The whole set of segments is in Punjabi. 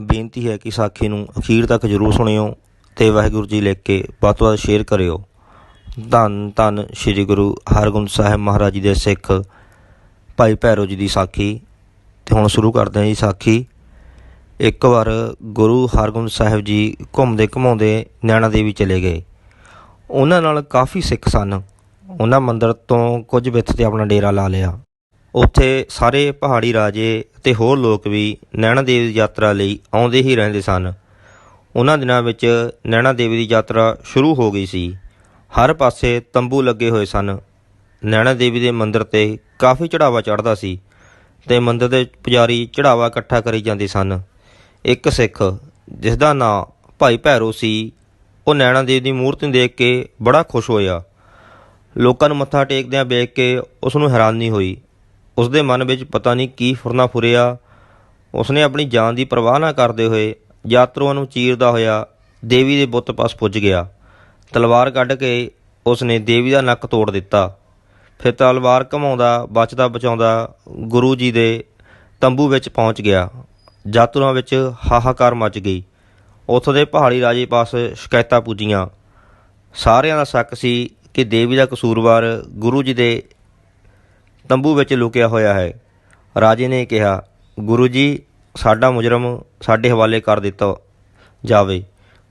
ਬੇਨਤੀ ਹੈ ਕਿ ਸਾਖੀ ਨੂੰ ਅਖੀਰ ਤੱਕ ਜ਼ਰੂਰ ਸੁਣਿਓ ਤੇ ਵਾਹਿਗੁਰੂ ਜੀ ਲਿਖ ਕੇ ਵੱਧ ਤੋਂ ਵੱਧ ਸ਼ੇਅਰ ਕਰਿਓ। ਧੰਨ ਧੰਨ ਸ੍ਰੀ ਗੁਰੂ ਹਰਗੋਬਿੰਦ ਸਾਹਿਬ ਮਹਾਰਾਜ ਜੀ ਦੇ ਸਿੱਖ ਭਾਈ ਭੈਰੋ ਜੀ ਦੀ ਸਾਖੀ। ਤੇ ਹੁਣ ਸ਼ੁਰੂ ਕਰਦੇ ਹਾਂ ਜੀ ਸਾਖੀ। ਇੱਕ ਵਾਰ ਗੁਰੂ ਹਰਗੋਬਿੰਦ ਸਾਹਿਬ ਜੀ ਘੁੰਮਦੇ ਘੁਮਾਉਂਦੇ ਨੈਣਾ ਦੇਵੀ ਚਲੇ ਗਏ। ਉਹਨਾਂ ਨਾਲ ਕਾਫੀ ਸਿੱਖ ਸਨ। ਉਹਨਾਂ ਮੰਦਰ ਤੋਂ ਕੁਝ ਵਿੱਥ ਤੇ ਆਪਣਾ ਡੇਰਾ ਲਾ ਲਿਆ। ਉੱਥੇ ਸਾਰੇ ਪਹਾੜੀ ਰਾਜੇ ਅਤੇ ਹੋਰ ਲੋਕ ਵੀ ਨੈਣਾ ਦੇਵੀ ਦੀ ਯਾਤਰਾ ਲਈ ਆਉਂਦੇ ਹੀ ਰਹਿੰਦੇ ਸਨ। ਉਹਨਾਂ ਦਿਨਾਂ ਵਿੱਚ ਨੈਣਾ ਦੇਵੀ ਦੀ ਯਾਤਰਾ ਸ਼ੁਰੂ ਹੋ ਗਈ ਸੀ। ਹਰ ਪਾਸੇ ਤੰਬੂ ਲੱਗੇ ਹੋਏ ਸਨ। ਨੈਣਾ ਦੇਵੀ ਦੇ ਮੰਦਿਰ ਤੇ ਕਾਫੀ ਚੜਾਵਾ ਚੜਦਾ ਸੀ ਤੇ ਮੰਦਿਰ ਦੇ ਪੁਜਾਰੀ ਚੜਾਵਾ ਇਕੱਠਾ ਕਰੀ ਜਾਂਦੇ ਸਨ। ਇੱਕ ਸਿੱਖ, ਜਿਸ ਦਾ ਨਾਂ ਭਾਈ ਭੈਰੋ ਸੀ, ਉਹ ਨੈਣਾ ਦੇਵੀ ਦੀ ਮੂਰਤੀ ਦੇਖ ਕੇ ਬੜਾ ਖੁਸ਼ ਹੋਇਆ। ਲੋਕਾਂ ਨੂੰ ਮੱਥਾ ਟੇਕਦਿਆਂ ਵੇਖ ਕੇ ਉਸ ਨੂੰ ਹੈਰਾਨੀ ਹੋਈ। ਉਸ ਦੇ ਮਨ ਵਿੱਚ ਪਤਾ ਨਹੀਂ ਕੀ ਫੁਰਨਾ ਫੁਰਿਆ। ਉਸਨੇ ਆਪਣੀ ਜਾਨ ਦੀ ਪਰਵਾਹ ਨਾ ਕਰਦੇ ਹੋਏ ਯਾਤਰੂਆਂ ਨੂੰ ਚੀਰਦਾ ਹੋਇਆ ਦੇਵੀ ਦੇ ਬੁੱਤ ਪਾਸ ਪੁੱਜ ਗਿਆ। ਤਲਵਾਰ ਕੱਢ ਕੇ ਉਸਨੇ ਦੇਵੀ ਦਾ ਨੱਕ ਤੋੜ ਦਿੱਤਾ। ਫਿਰ ਤਲਵਾਰ ਘਮਾਉਂਦਾ, ਬਚਦਾ ਬਚਾਉਂਦਾ ਗੁਰੂ ਜੀ ਦੇ ਤੰਬੂ ਵਿੱਚ ਪਹੁੰਚ ਗਿਆ। ਯਾਤਰੂਆਂ ਵਿੱਚ ਹਾਹਾਕਾਰ ਮਚ ਗਈ। ਉੱਥੋਂ ਦੇ ਪਹਾੜੀ ਰਾਜੇ ਪਾਸ ਸ਼ਿਕਾਇਤਾਂ ਪੁੱਜੀਆਂ। ਸਾਰਿਆਂ ਦਾ ਸ਼ੱਕ ਸੀ ਕਿ ਦੇਵੀ ਦਾ ਕਸੂਰਵਾਰ ਗੁਰੂ ਜੀ ਦੇ ਤੰਬੂ ਵਿੱਚ ਲੁਕਿਆ ਹੋਇਆ ਹੈ। ਰਾਜੇ ਨੇ ਕਿਹਾ, ਗੁਰੂ ਜੀ, ਸਾਡਾ ਮੁਜਰਮ ਸਾਡੇ ਹਵਾਲੇ ਕਰ ਦਿੱਤਾ ਜਾਵੇ।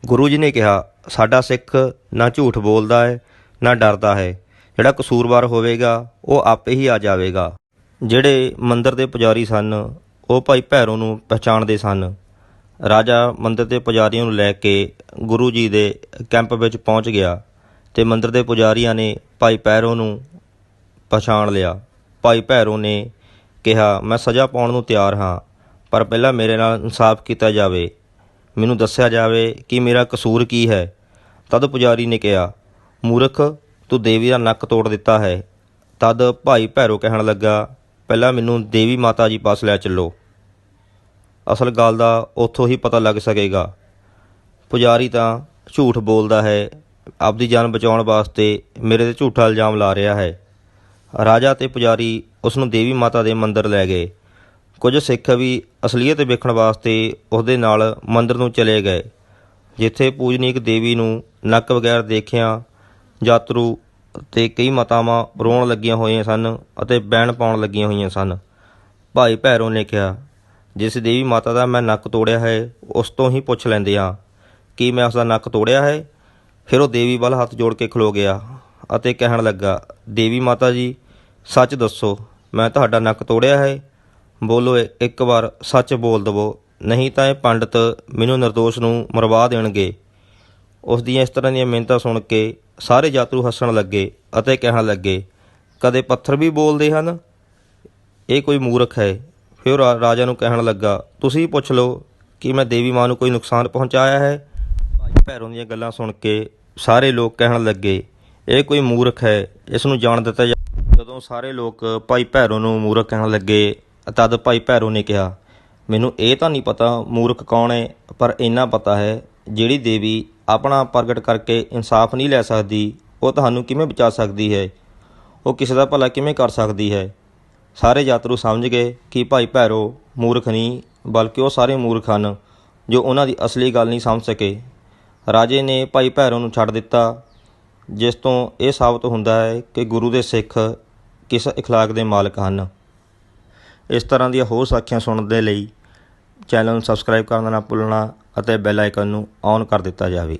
ਗੁਰੂ ਜੀ ਨੇ ਕਿਹਾ, ਸਾਡਾ ਸਿੱਖ ਨਾ ਝੂਠ ਬੋਲਦਾ ਹੈ, ਨਾ ਡਰਦਾ ਹੈ। ਜਿਹੜਾ ਕਸੂਰਵਾਰ ਹੋਵੇਗਾ, ਉਹ ਆਪੇ ਹੀ ਆ ਜਾਵੇਗਾ। ਜਿਹੜੇ ਮੰਦਰ ਦੇ ਪੁਜਾਰੀ ਸਨ, ਉਹ ਭਾਈ ਭੈਰੋ ਨੂੰ ਪਛਾਣਦੇ ਸਨ। ਰਾਜਾ ਮੰਦਰ ਦੇ ਪੁਜਾਰੀਆਂ ਨੂੰ ਲੈ ਕੇ ਗੁਰੂ ਜੀ ਦੇ ਕੈਂਪ ਵਿੱਚ ਪਹੁੰਚ ਗਿਆ ਤੇ ਮੰਦਰ ਦੇ ਪੁਜਾਰੀਆਂ ਨੇ ਭਾਈ ਭੈਰੋ ਨੂੰ ਪਛਾਣ ਲਿਆ। ਭਾਈ ਭੈਰੋ ਨੇ ਕਿਹਾ, ਮੈਂ ਸਜ਼ਾ ਪਾਉਣ ਨੂੰ ਤਿਆਰ ਹਾਂ, ਪਰ ਪਹਿਲਾਂ ਮੇਰੇ ਨਾਲ ਇਨਸਾਫ ਕੀਤਾ ਜਾਵੇ। ਮੈਨੂੰ ਦੱਸਿਆ ਜਾਵੇ ਕਿ ਮੇਰਾ ਕਸੂਰ ਕੀ ਹੈ। ਤਦ ਪੁਜਾਰੀ ਨੇ ਕਿਹਾ, ਮੂਰਖ, ਤੂੰ ਦੇਵੀ ਦਾ ਨੱਕ ਤੋੜ ਦਿੱਤਾ ਹੈ। ਤਦ ਭਾਈ ਭੈਰੋ ਕਹਿਣ ਲੱਗਾ, ਪਹਿਲਾਂ ਮੈਨੂੰ ਦੇਵੀ ਮਾਤਾ ਜੀ ਪਾਸ ਲੈ ਚੱਲੋ। ਅਸਲ ਗੱਲ ਦਾ ਉੱਥੋਂ ਹੀ ਪਤਾ ਲੱਗ ਸਕੇਗਾ। ਪੁਜਾਰੀ ਤਾਂ ਝੂਠ ਬੋਲਦਾ ਹੈ, ਆਪਦੀ ਜਾਨ ਬਚਾਉਣ ਵਾਸਤੇ ਮੇਰੇ ਤੇ ਝੂਠਾ ਇਲਜ਼ਾਮ ਲਾ ਰਿਹਾ ਹੈ। ਰਾਜਾ ਤੇ ਪੁਜਾਰੀ ਉਸ ਨੂੰ ਦੇਵੀ ਮਾਤਾ ਦੇ ਮੰਦਿਰ ਲੈ ਗਏ। ਕੁਝ ਸਿੱਖ ਵੀ ਅਸਲੀਅਤ ਵੇਖਣ ਵਾਸਤੇ ਉਸ ਦੇ ਨਾਲ ਮੰਦਿਰ ਨੂੰ ਚਲੇ ਗਏ, ਜਿੱਥੇ ਪੂਜਨੀਕ ਦੇਵੀ ਨੂੰ ਨੱਕ ਵਗੈਰ ਦੇਖਿਆ ਯਾਤਰੂ ਤੇ ਕਈ ਮਾਤਾਵਾਂ ਰੋਣ ਲੱਗੀਆਂ ਹੋਈਆਂ ਸਨ ਅਤੇ ਬੈਣ ਪਾਉਣ ਲੱਗੀਆਂ ਹੋਈਆਂ ਸਨ। ਭਾਈ ਭੈਰੋ ਨੇ ਕਿਹਾ, ਜਿਸ ਦੇਵੀ ਮਾਤਾ ਦਾ ਮੈਂ ਨੱਕ ਤੋੜਿਆ ਹੈ, ਉਸ ਤੋਂ ਹੀ ਪੁੱਛ ਲੈਂਦੇ ਹਾਂ। ਕੀ ਮੈਂ ਉਸ ਦਾ ਨੱਕ ਤੋੜਿਆ ਹੈ? ਫਿਰ ਉਹ ਦੇਵੀ ਵੱਲ ਹੱਥ ਜੋੜ ਕੇ ਖਲੋ ਗਿਆ ਅਤੇ ਕਹਿਣ ਲੱਗਾ, ਦੇਵੀ ਮਾਤਾ ਜੀ ਸੱਚ ਦੱਸੋ, ਮੈਂ ਤੁਹਾਡਾ ਨੱਕ ਤੋੜਿਆ ਹੈ। ਬੋਲੋ ਇੱਕ ਵਾਰ ਸੱਚ ਬੋਲ ਦਵੋ, ਨਹੀਂ ਤਾਂ ਇਹ ਪੰਡਤ ਮੈਨੂੰ ਨਿਰਦੋਸ਼ ਨੂੰ ਮਰਵਾ ਦੇਣਗੇ। ਉਸ ਦੀਆਂ ਇਸ ਤਰ੍ਹਾਂ ਦੀਆਂ ਮਿਹਨਤਾਂ ਸੁਣ ਕੇ ਸਾਰੇ ਯਾਤਰੂ ਹੱਸਣ ਲੱਗੇ ਅਤੇ ਕਹਿਣ ਲੱਗੇ, ਕਦੇ ਪੱਥਰ ਵੀ ਬੋਲਦੇ ਹਨ? ਇਹ ਕੋਈ ਮੂਰਖ ਹੈ। ਫਿਰ ਉਹ ਰਾਜਾ ਨੂੰ ਕਹਿਣ ਲੱਗਾ, ਤੁਸੀਂ ਪੁੱਛ ਲਓ ਕਿ ਮੈਂ ਦੇਵੀ ਮਾਂ ਨੂੰ ਕੋਈ ਨੁਕਸਾਨ ਪਹੁੰਚਾਇਆ ਹੈ? ਭਾਈ ਭੈਰੋਂ ਦੀਆਂ ਗੱਲਾਂ ਸੁਣ ਕੇ ਸਾਰੇ ਲੋਕ ਕਹਿਣ ਲੱਗੇ, ਇਹ ਕੋਈ ਮੂਰਖ ਹੈ, ਇਸ ਨੂੰ ਜਾਣ ਦਿੱਤਾ ਜਾ ਜਦੋਂ ਸਾਰੇ ਲੋਕ ਭਾਈ ਭੈਰੋ ਨੂੰ ਮੂਰਖ ਕਹਿਣ ਲੱਗੇ, ਤਦ ਭਾਈ ਭੈਰੋ ਨੇ ਕਿਹਾ, ਮੈਨੂੰ ਇਹ ਤਾਂ ਨਹੀਂ ਪਤਾ ਮੂਰਖ ਕੌਣ ਹੈ, ਪਰ ਇੰਨਾ ਪਤਾ ਹੈ, ਜਿਹੜੀ ਦੇਵੀ ਆਪਣਾ ਪ੍ਰਗਟ ਕਰਕੇ ਇਨਸਾਫ ਨਹੀਂ ਲੈ ਸਕਦੀ, ਉਹ ਤੁਹਾਨੂੰ ਕਿਵੇਂ ਬਚਾ ਸਕਦੀ ਹੈ? ਉਹ ਕਿਸੇ ਦਾ ਭਲਾ ਕਿਵੇਂ ਕਰ ਸਕਦੀ ਹੈ? ਸਾਰੇ ਯਾਤਰੂ ਸਮਝ ਗਏ ਕਿ ਭਾਈ ਭੈਰੋ ਮੂਰਖ ਨਹੀਂ, ਬਲਕਿ ਉਹ ਸਾਰੇ ਮੂਰਖ ਹਨ, ਜੋ ਉਹਨਾਂ ਦੀ ਅਸਲੀ ਗੱਲ ਨਹੀਂ ਸਮਝ ਸਕੇ। ਰਾਜੇ ਨੇ ਭਾਈ ਭੈਰੋ ਨੂੰ ਛੱਡ ਦਿੱਤਾ, ਜਿਸ ਤੋਂ ਇਹ ਸਾਬਤ ਹੁੰਦਾ ਹੈ ਕਿ ਗੁਰੂ ਦੇ ਸਿੱਖ ਕਿਸ اخلاق ਦੇ ਮਾਲਕ ਹਨ ਇਸ ਤਰ੍ਹਾਂ ਦੀਆਂ ਹੋਰ ਸਾਖੀਆਂ ਸੁਣਨ ਦੇ ਲਈ ਚੈਨਲ ਨੂੰ ਸਬਸਕ੍ਰਾਈਬ ਕਰਨਾ ਨਾ ਭੁੱਲਣਾ ਅਤੇ ਬੈਲ ਆਈਕਨ ਨੂੰ ਔਨ ਕਰ ਦਿੱਤਾ ਜਾਵੇ